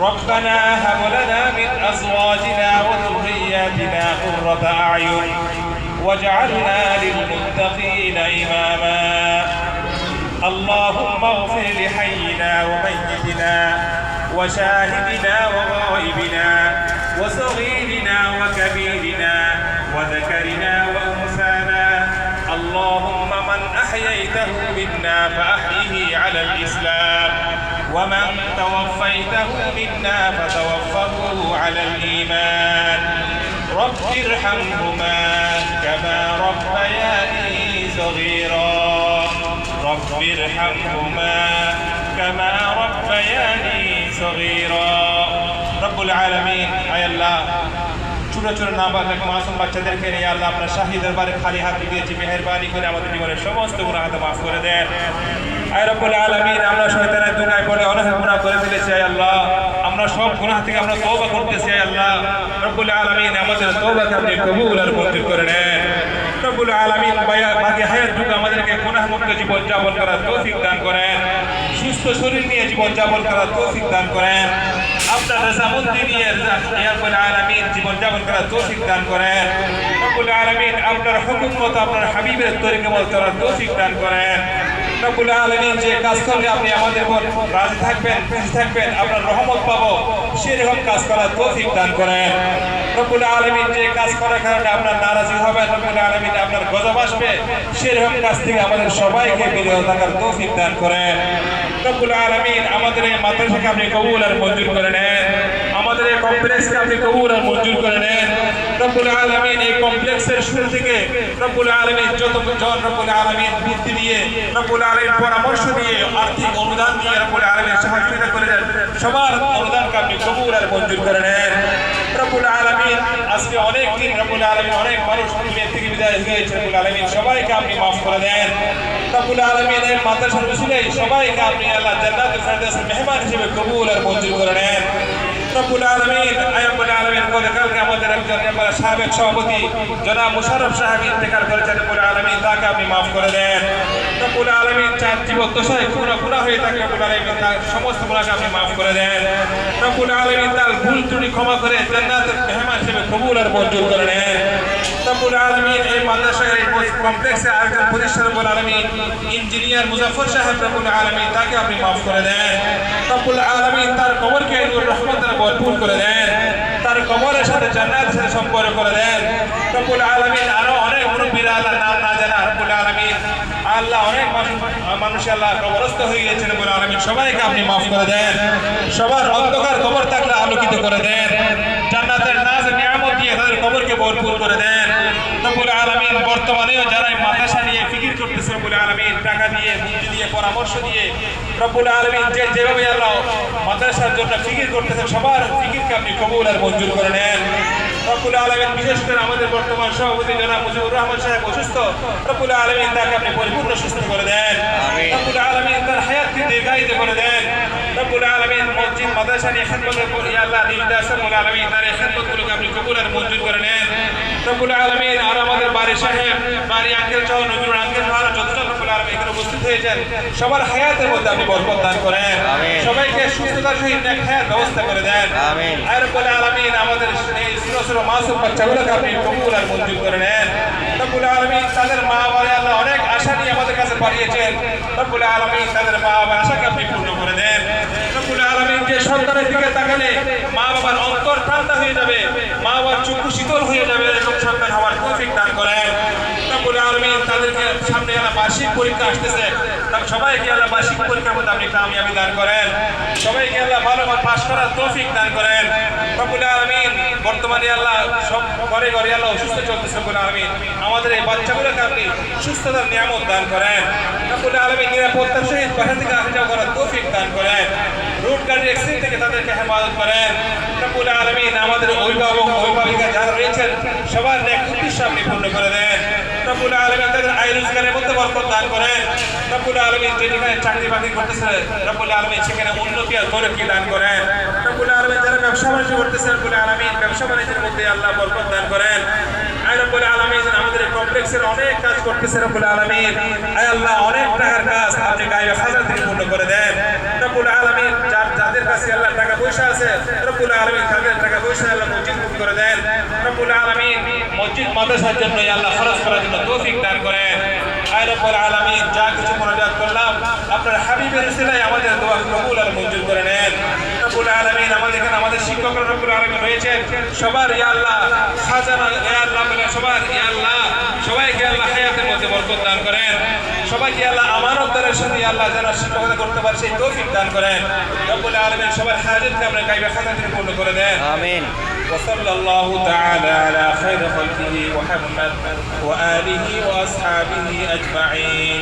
ربنا هب لنا من أزواجنا وذرياتنا قرة أعين واجعلنا للمتقين إماما. اللهم اغفر لحينا وميتنا وشاهدنا وغائبنا وصغيرنا وكبيرنا وذكرنا أحييته منا فأحيه على الإسلام. ومن توفيته منا فتوفه على الإيمان. رب ارحمهما كما ربياني صغيرا. رب ارحمهما كما ربياني صغيرا. رب العالمين أي الله. ছোট ছোট নাবালক মাসুম বাচ্চাদেরকে নিয়ে আল্লাহ আপনার শাহী দরবারে খালি হাত দিয়েছি, মেহেরবানি করে আমাদের জীবনের সমস্ত গুণা হাতে মাফ করে দেন। আয় রব্বুল আলামিন, আমরা শয়তানের দুনিয়ায় পড়ে অনেক গুণা করে ফেলেছি আল্লাহ। আমরা সব গুণা থেকে আমরা তৌবা করতেছি আল্লাহ। রব্বুল আলমিন আমাদের তৌবাকে আপনি কবুল আর মঞ্জুর করে নেন। রব্বুল আলামিন বাকি হায়াত যুগে আমাদেরকে গুনাহ মুক্ত জীবন যাপন করার তৌফিক দান করেন। সুস্থ শরীর নিয়ে জীবন যাপন করার তৌফিক দান করেন। আপনার রেজামন্দি নিয়ে রব্বুল জীবন যাপন করার তৌফিক দান করেন। রব্বুল আলামিন আপনার হুকুম মতো আপনার হাবিবের তরিকে মতো চলার তৌফিক দান করেন। রব্বুল যে কাজ করলে আপনি আমাদের উপর রাজি থাকবেন, খুশি থাকবেন, আপনার রহমত পাবো, সেরকম কাজ করার তৌফিক দান করেন। রব্বুল যে কাজ করার কারণে আপনার নারাজি হবেন, রব্বুল আলামিন আপনার গজব আসবে, সেরকম কাজ থেকে আমাদের সবাইকে বিরত থাকার তৌফিক দান করেন। রব্বুল আলামিন আমাদের এই মাদ্রাসাকে আপনি কবুল আর মঞ্জুর করে নেন। কমপ্লেক্সকে আপনি কবুল আর মঞ্জুর করে নেন। রব্বুল আলামিন এই কমপ্লেক্সের শুরু থেকে রব্বুল আলামিন যত জন রব্বুল আলামিন বুদ্ধি দিয়ে, রব্বুল আলামিন পরামর্শ দিয়ে আর্থিক অনুদান দিয়ে রব্বুল আলামিন সহযোগিতা করে দেন সবার অনুদানকে আপনি কবুল আর মঞ্জুর করে নেন। রব্বুল আলামিন আজকে অনেক দিন রব্বুল আলামিন অনেক মানুষ দুনিয়া থেকে বিদায় হয়ে গেছে। রব্বুল আলামিন সবাইকে আপনি মাফ করে দেন। রব্বুল আলামিন এই মাদ্রাসার রসুলে সবাইকে আপনি আল্লাহ জান্নাতুল ফেরদাউসের মেহমান হিসেবে কবুল আর মঞ্জুর করে নেন। রব্বুল আলামিন আয়াবুল আলামিন গতকালকে আমাদের একজন সাবেক সভাপতি জনাব মুশাররফ সাহেব ইন্তেকাল করেছেন, রব্বুল আলামিন, তাকে আপনি মাফ করে দেন। রব্বুল আলামিন চার জীবদ্দশায় পুরো পুরা হয়ে থাকে, রব্বুল আলামিন, তার সমস্ত গুণাকে আপনি মাফ করে দেন। রব্বুল আলামিন তার ভুল ত্রুটি ক্ষমা করে জান্নাতের মেহমান হিসেবে কবুল আর মঞ্জুর করে নেন। রব্বুল আলামিন এই মাদ্রাসার এই কমপ্লেক্সে আরেকজন প্রতিষ্ঠান রব্বুল আলামিন, ইঞ্জিনিয়ার মুজাফফর সাহেব, রব্বুল আলামিন, তাকে আপনি মাফ করে দেন। রব্বুল কবরকে নূর রহমতের ভরপুর করে দেন। তার কবরের সাথে জান্নাতের সাথে সম্পর্ক করে দেন। রব্বুল আলামিন আরও অনেক মুরব্বীরা আল্লাহ নাম না জানা রব্বুল আলামিন আল্লাহ অনেক মানুষ আল্লাহ কবরস্থ হয়ে গেছেন রব্বুল আলামিন। সবাইকে আপনি মাফ করে দেন। সবার অন্ধকার কবর থাকলে আলোকিত করে দেন। জান্নাতের নাজ নিয়ামত দিয়ে তাদের কবরকে ভরপুর করে দেন। রব্বুল আলামিন বর্তমানেও যারা এই মাদ্রাসা নিয়ে ফিকির করতেছে রব্বুল আলামিন টাকা দিয়ে বুদ্ধি দিয়ে পরামর্শ দিয়ে রব্বুল আলামিন যে যেভাবে আল্লাহ মাদ্রাসার জন্য ফিকির করতেছে সবার ফিকিরকে আপনি কবুল আর মঞ্জুর করে নেন। রব্বুল আলামিন বিশেষ করে আমাদের বর্তমান সভাপতি জনাব মুজিবুর রহমান সাহেব অসুস্থ রব্বুল আলামিন তাকে আপনি পরিপূর্ণ সুস্থ করে দেন। রব্বুল আলামিন তার হায়াতকে দীর্ঘায়িত করে দেন। রব্বুল আলামিন মসজিদ মাদ্রাসা নিয়ে খেদমত আল্লাহ দিনটা রব্বুল আলামিন তার খেদমতগুলোকে আপনি কবুল আর মঞ্জুর করে নেন। রব্বুল আলামিন আর আমাদের বাড়ি সাহেব বাড়ি আঙ্কেল সহ নজরুল আঙ্কেল সহ যতজন রব্বুল আলামিন এখানে উপস্থিত হয়েছেন সবার হায়াতের মধ্যে আপনি বরকত দান করেন। সবাইকে সুস্থতার সহিত হায়াত ব্যবস্থা করে দেন। আমিন। আর রব্বুল আলামিন আমাদের এই মাসুম বাচ্চাগুলোকে আপনি কবুল আর মঞ্জুর করে নেন। রব্বুল আলামিন তাদের মা বাবা আল্লাহ অনেক আশা নিয়ে আমাদের কাছে পাঠিয়েছেন। রব্বুল আলামিন তাদের মা বাবা আশাকে আপনি পূর্ণ করে দেন। রব্বুল যে সন্তানের দিকে তাকালে মা বাবার অন্তর ঠান্ডা হয়ে যাবে, মা বাবার চক্ষু শীতল হয়ে যাবে, এরকম সন্তান দান করেন। রব্বুল আলামিন তাদেরকে সামনে আল্লাহ বার্ষিক পরীক্ষা আসতেছে। সবাইকে আল্লাহ বার্ষিক পরীক্ষার আপনি দান করেন। সবাইকে আল্লাহ পাশ করার তৌফিক দান করেন। রব্বুল আলামিন, বর্তমানে আল্লাহ সব ঘরে ঘরে আল্লাহ অসুস্থ চলতেছে রব্বুল আলামিন। আমাদের এই বাচ্চাগুলোকে আপনি সুস্থতার নিয়ামত দান করেন। রব্বুল আলামিন নিরাপত্তার সহিত বাসা থেকে আসা করার তৌফিক দান করেন। রোড গাড়ির অ্যাক্সিডেন্ট থেকে তাদেরকে হেফাজত করেন। রব্বুল আলামিন আমাদের অভিভাবক, অভিভাবিকা যারা রয়েছেন, সবার নেক উদ্দেশ্য আপনি পূর্ণ করে দেন। রব্বুল আলামিন তাদের আয় রোজগারের মধ্যে বরকত দান করেন। রব্বুল আলামিন যেখানে চাকরি বাকরি করতেছে রব্বুল আলামিন সেখানে উন্নতি আর তরক্কি দান করেন। রব্বুল আলামিন যারা ব্যবসা বাণিজ্য করতেছে রব্বুল আলামিন ব্যবসা বাণিজ্যের মধ্যে আল্লাহ বরকত দান করেন। আমাদের কমপ্লেক্সের অনেক কাজ করতেছে রব্বুল আলামিন। আয় আল্লাহ, অনেক টাকার কাজ আপনি গায়ে হাজার থেকে পূর্ণ করে দেন। রব্বুল আলামিন, যার যাদের কাছে আল্লাহ টাকা পয়সা আছে, রব্বুল আলামিন তাদের টাকা পয়সা আল্লাহ মসজিদ বুক করে দেন। রব্বুল আলামিন মসজিদ মাদ্রাসার জন্য আল্লাহ খরচ করার জন্য তৌফিক দান করেন। আয় রব্বুল আলামিন, যা কিছু মোনাজাত করলাম, আপনার হাবিবের উসিলায় আমাদের দোয়া কবুল আর মঞ্জুর করে নেন। রব্বুল আলামিন আমাদের এখানে আমাদের শিক্ষকরা রব্বুল আলামিন রয়েছেন সবার ইয়া আল্লাহ খাজানা ইয়া আল্লাহ বলে সবার ইয়া আল্লাহ সবাইকে আল্লাহ হায়াতের মধ্যে বরকত দান করেন সবাইকে আল্লাহ আমানত দ্বারা সাথে আল্লাহ যেন শিক্ষকতা করতে পারে সেই তৌফিক দান করেন রব্বুল আলামিন সবার হাজতকে আমরা গাইবে খাতা থেকে পূর্ণ করে দেন আমিন وصلى الله تعالى على خير خلقه محمد وآله وأصحابه أجمعين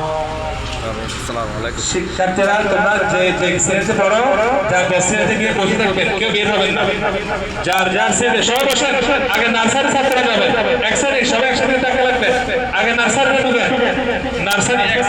শিক্ষার্থীরা, তোমরা কেউ বের হবেন না। যার যার শ্রেণীতে সবাই বসেন আগে নার্সারি ছাত্ররা যাবে এক সবাই একসাথে টাকা লাগবে। আগে নার্সারি ঢুকে নার্সারি এক